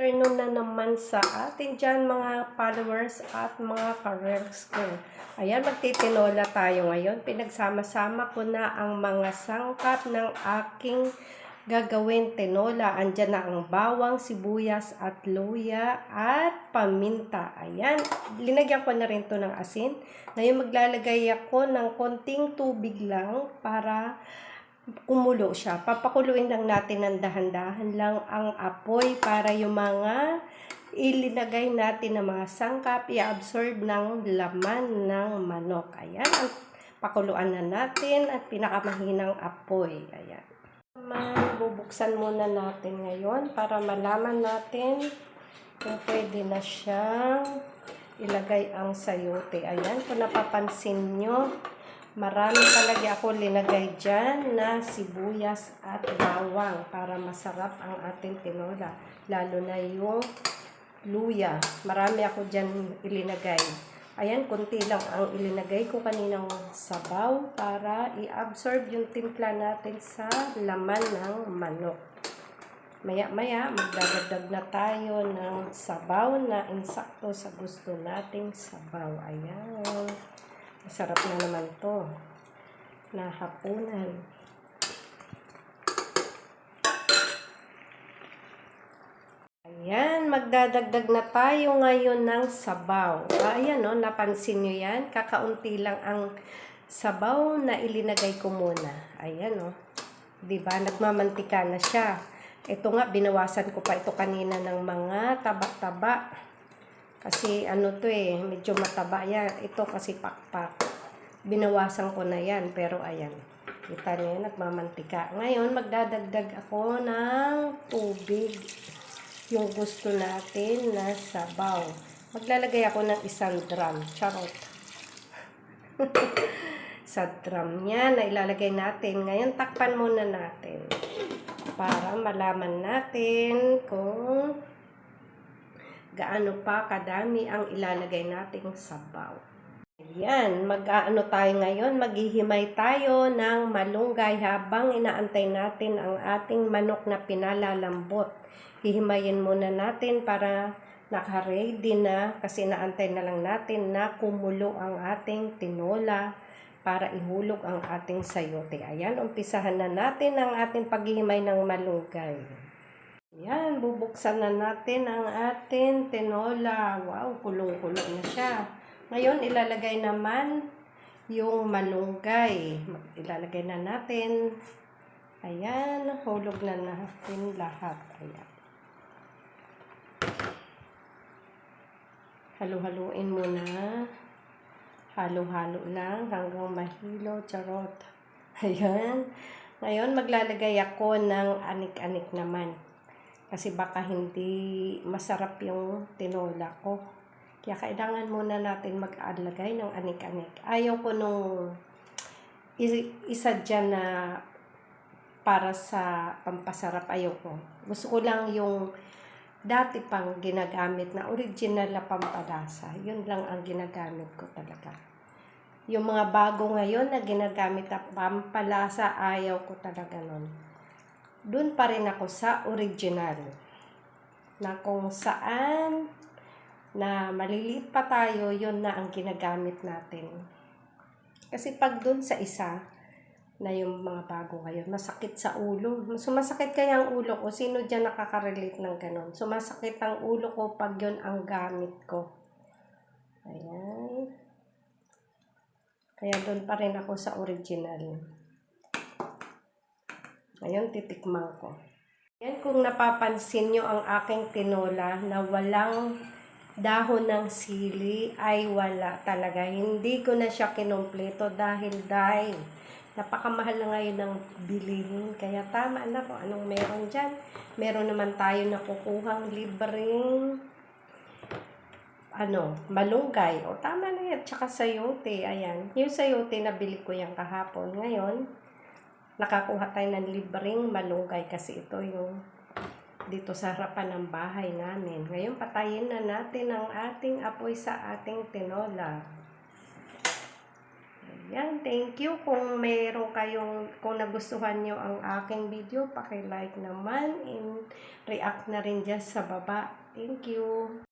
afternoon na naman sa atin dyan mga followers at mga careers ko. Ayan, magtitinola tayo ngayon. Pinagsama-sama ko na ang mga sangkap ng aking gagawin tinola. Andyan na ang bawang, sibuyas at luya at paminta. Ayan, linagyan ko na rin to ng asin. Ngayon maglalagay ako ng konting tubig lang para kumulo siya. Papakuluin lang natin ng dahan-dahan lang ang apoy para yung mga ilinagay natin na mga sangkap i-absorb ng laman ng manok. Ayan, ang pakuluan na natin at pinakamahinang apoy. Ayan. Bubuksan muna natin ngayon para malaman natin kung pwede na siyang ilagay ang sayote. Ayan, kung napapansin nyo, Marami talaga ako linagay dyan na sibuyas at bawang para masarap ang ating tinola. Lalo na yung luya. Marami ako dyan ilinagay. Ayan, konti lang ang ilinagay ko kaninang sabaw para i-absorb yung timpla natin sa laman ng manok. Maya-maya, magdadagdag na tayo ng sabaw na insakto sa gusto nating sabaw. Ayan. Masarap na naman to. Na hapunan. Ayan, magdadagdag na tayo ngayon ng sabaw. Ah, ayan no, napansin nyo yan. Kakaunti lang ang sabaw na ilinagay ko muna. Ayan no. Diba, nagmamantika na siya. Ito nga, binawasan ko pa ito kanina ng mga taba-taba. Kasi ano to eh, medyo mataba yan. Ito kasi pakpak. Binawasan ko na yan, pero ayan. Kita niyo, nagmamantika. Ngayon, magdadagdag ako ng tubig. Yung gusto natin na sabaw. Maglalagay ako ng isang drum. Charot. sa drum niya na ilalagay natin. Ngayon, takpan muna natin. Para malaman natin kung gaano pa kadami ang ilalagay nating sabaw. Ayan, mag-aano tayo ngayon, maghihimay tayo ng malunggay habang inaantay natin ang ating manok na pinalalambot. Hihimayin muna natin para naka-ready na kasi naantay na lang natin na kumulo ang ating tinola para ihulog ang ating sayote. Ayan, umpisahan na natin ang ating paghihimay ng malunggay. Yan, bubuksan na natin ang ating tinola. Wow, kulong-kulong na siya. Ngayon, ilalagay naman yung malunggay. Ilalagay na natin. Ayan, hulog na natin lahat. Ayan. Halo-haluin muna. Halo-halo lang hanggang mahilo. Charot. Ayan. Ngayon, maglalagay ako ng anik-anik naman. Kasi baka hindi masarap yung tinola ko. Kaya kailangan muna natin mag-alagay ng anik-anik. Ayaw ko nung isa dyan na para sa pampasarap. Ayaw ko. Gusto ko lang yung dati pang ginagamit na original na pampalasa. Yun lang ang ginagamit ko talaga. Yung mga bago ngayon na ginagamit na pampalasa, ayaw ko talaga nun dun pa rin ako sa original. Na kung saan na maliliit pa tayo, yun na ang ginagamit natin. Kasi pag dun sa isa, na yung mga bago ngayon, masakit sa ulo. Sumasakit kaya ang ulo ko. Sino dyan nakaka-relate ng ganun? Sumasakit ang ulo ko pag yun ang gamit ko. Ayan. Kaya doon pa rin ako sa original. Ngayon, titikman ko. Yan, kung napapansin nyo ang aking tinola na walang dahon ng sili, ay wala talaga. Hindi ko na siya kinumpleto dahil dahil napakamahal na ngayon ng bilihin. Kaya tama na kung anong meron dyan. Meron naman tayo na kukuhang libreng ano, malunggay. O tama na yan. Tsaka sayote. Ayan. Yung sayote na bili ko yung kahapon. Ngayon, nakakuha tayo ng libreng malunggay kasi ito yung dito sa harapan ng bahay namin. Ngayon, patayin na natin ang ating apoy sa ating tinola. Ayan, thank you. Kung meron kayong, kung nagustuhan nyo ang aking video, paki-like naman and react na rin dyan sa baba. Thank you.